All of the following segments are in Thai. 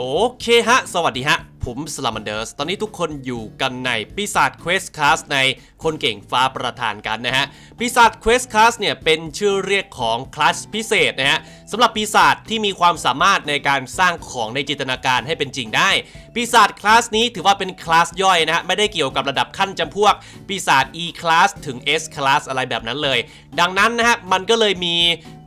โอเคฮะ สวัสดีฮะ ผมสลามันเดอร์ส ตอนนี้ทุกคนอยู่กันในปีศาจเควสค a สในคนเก่งฟ้าประธานกันนะฮะปีศาจเควสค a สเนี่ยเป็นชื่อเรียกของคลาสพิเศษนะฮะสำหรับปีศาจที่มีความสามารถในการสร้างของในจินตนาการให้เป็นจริงได้ ปีศาจคลาสนี้ถือว่าเป็นคลาสย่อยนะฮะไม่ได้เกี่ยวกับระดับขั้นจำพวก ปีศาจ E class ถึง S class อะไรแบบนั้นเลย ดังนั้นนะฮะมันก็เลยมี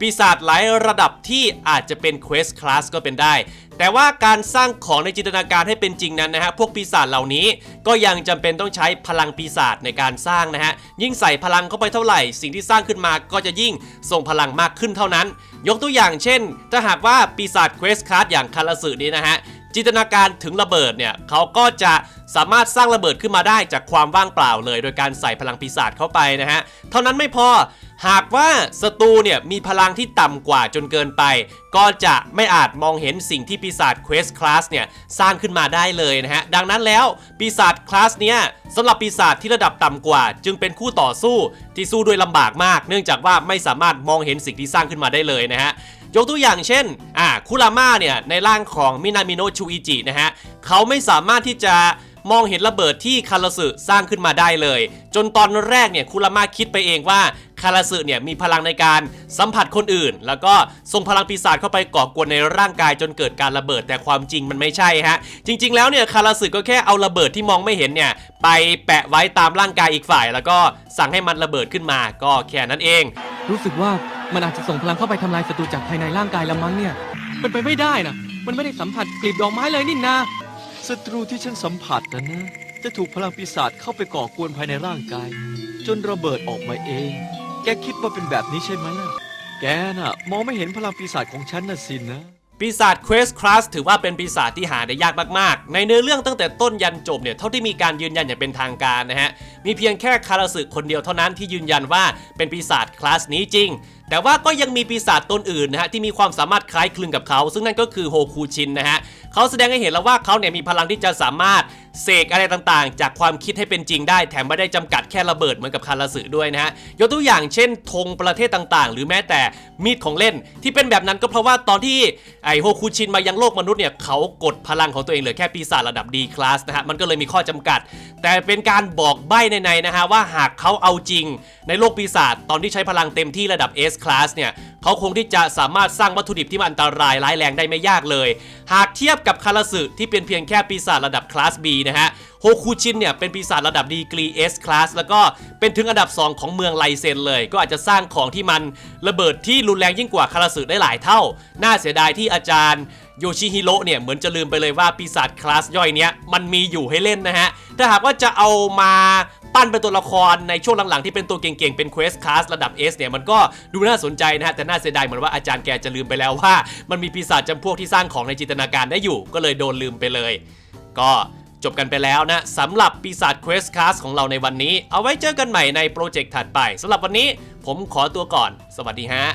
ปีศาจหลายระดับที่อาจจะเป็น Quest class ก็เป็นได้ แต่ว่าการสร้างของในจินตนาการให้เป็นจริงนั้นนะฮะพวกปีศาจเหล่านี้ก็ยังจำเป็นต้องใช้พลังปีศาจในการสร้างนะฮะยิ่งใส่พลังเข้าไปเท่าไหร่ สิ่งที่สร้างขึ้นมาก็จะยิ่งส่งพลังมากขึ้นเท่านั้น ยกตัวอย่างเช่น ถ้าหากว่าปีศาจ Quest class อย่างคาราสึนี้นะฮะจินตนาการถึงระเบิดเนี่ยเขาก็จะ สามารถสร้างระเบิดขึ้นมาได้จากความว่างเปล่าเลย โดยการใส่พลังปีศาจเข้าไปนะฮะ เท่านั้นไม่พอหากว่าศัตรูเนี่ยมีพลังที่ต่ำกว่าจนเกินไป ก็จะไม่อาจมองเห็นสิ่งที่ปีศาจ Quest Class เนี่ยสร้างขึ้นมาได้เลยนะฮะ ดังนั้นแล้วปีศาจคลาสเนี้ยสำหรับปีศาจที่ระดับต่ำกว่า จึงเป็นคู่ต่อสู้ที่สู้ด้วยลำบากมาก เนื่องจากว่าไม่สามารถมองเห็นสิ่งที่สร้างขึ้นมาได้เลยนะฮะ ยกตัวอย่างเช่นอ่าคุราม่าเนี่ยในร่างของมินามิโนะชูอิจินะฮะเขาไม่สามารถที่จะมองเห็นระเบิดที่คาราสึสร้างขึ้นมาได้เลย จนตอนแรกเนี่ยคุราม่าคิดไปเองว่าคาราสึเนี่ยมีพลังในการสัมผัสคนอื่น แล้วก็ส่งพลังปีศาจเข้าไปก่อกวนในร่างกายจนเกิดการระเบิดแต่ความจริงมันไม่ใช่ฮะ จริง ๆ แล้วเนี่ยคาราสึก็แค่เอาระเบิดที่มองไม่เห็นเนี่ยไปแปะไว้ตามร่างกายอีกฝ่าย แล้วก็สั่งให้มันระเบิดขึ้นมาก็แค่นั้นเอง รู้สึกว่า มันอาจจะส่งพลังเข้าไปทำลายศัตรูจากภายในร่างกายละมั้งเนี่ย เป็นไปไม่ได้นะมันไม่ได้สัมผัสกลีบดอกไม้เลยนี่นาศัตรูที่ฉันสัมผัสนะนะจะถูกพลังปีศาจเข้าไปก่อกวนภายในร่างกาย จนระเบิดออกมาเอง แกคิดว่าเป็นแบบนี้ใช่ไหมล่ะ แกน่ะ มองไม่เห็นพลังปีศาจของฉันน่ะสินะปีศาจ Quest Class ถือว่าเป็นปีศาจที่หาได้ยากมากๆ ในเนื้อเรื่องตั้งแต่ต้นยันจบเนี่ยเท่าที่มีการยืนยันอย่างเป็นทางการนะฮะ มีเพียงแค่คาราสึคนเดียวเท่านั้นที่ยืนยันว่าเป็นปีศาจคลาสนี้จริง แต่ว่าก็ยังมีปีศาจตนอื่นนะฮะที่มีความสามารถคล้ายคลึงกับเขา ซึ่งนั่นก็คือโฮคูชินนะฮะเขาแสดงให้เห็นแล้วว่าเขาเนี่ยมีพลังที่จะสามารถเสกอะไรต่างๆ จากความคิดให้เป็นจริงได้ แถมไม่ได้จำกัดแค่ระเบิดเหมือนกับคาราสึด้วยนะฮะยกตัวอย่างเช่นธงประเทศต่างๆ หรือแม้แต่มีดของเล่น ที่เป็นแบบนั้นก็เพราะว่าตอนที่ไอโฮคูชินมายังโลกมนุษย์เนี่ยเขากดพลังของตัวเองเหลือแค่ปีศาจระดับ D class นะฮะมันก็เลยมีข้อจำกัด แต่เป็นการบอกใบ้ในๆนะฮะว่าหากเขาเอาจริง ในโลกปีศาจตอนที่ใช้พลังเต็มที่ระดับ S class เนี่ยเขาคงที่จะสามารถสร้างวัตถุดิบที่มันอันตรายร้ายแรงได้ไม่ยากเลย หากเทียบกับคาราสึที่เป็นเพียงแค่ปีศาจระดับคลาส B นะฮะโฮคูชินเนี่ยเป็นปีศาจระดับดีกรี S class แล้วก็เป็นถึงอันดับ 2 ของเมืองไลเซนเลย ก็อาจจะสร้างของที่มันระเบิดที่รุนแรงยิ่งกว่าคาราสึได้หลายเท่า น่าเสียดายที่อาจารย์โยชิฮิโร่เนี่ยเหมือนจะลืมไปเลยว่าปีศาจคลาสย่อยเนี้ยมันมีอยู่ให้เล่นนะฮะ ถ้าหากว่าจะเอามา ปั้นเป็นตัวละครในช่วงหลังๆที่เป็นตัวเก่งๆ เป็นเควสคลาสระดับ S เนี่ยมันก็ดูน่าสนใจนะฮะแต่น่าเสียดายเหมือนว่าอาจารย์แกจะลืมไปแล้วว่า มันมีปีศาจจำพวกที่สร้างของในจินตนาการได้อยู่ ก็เลยโดนลืมไปเลย ก็จบกันไปแล้วนะสำหรับปีศาจเควสคลาสของเราในวันนี้ เอาไว้เจอกันใหม่ในโปรเจกต์ถัดไปสำหรับวันนี้ ผมขอตัวก่อน สวัสดีฮะ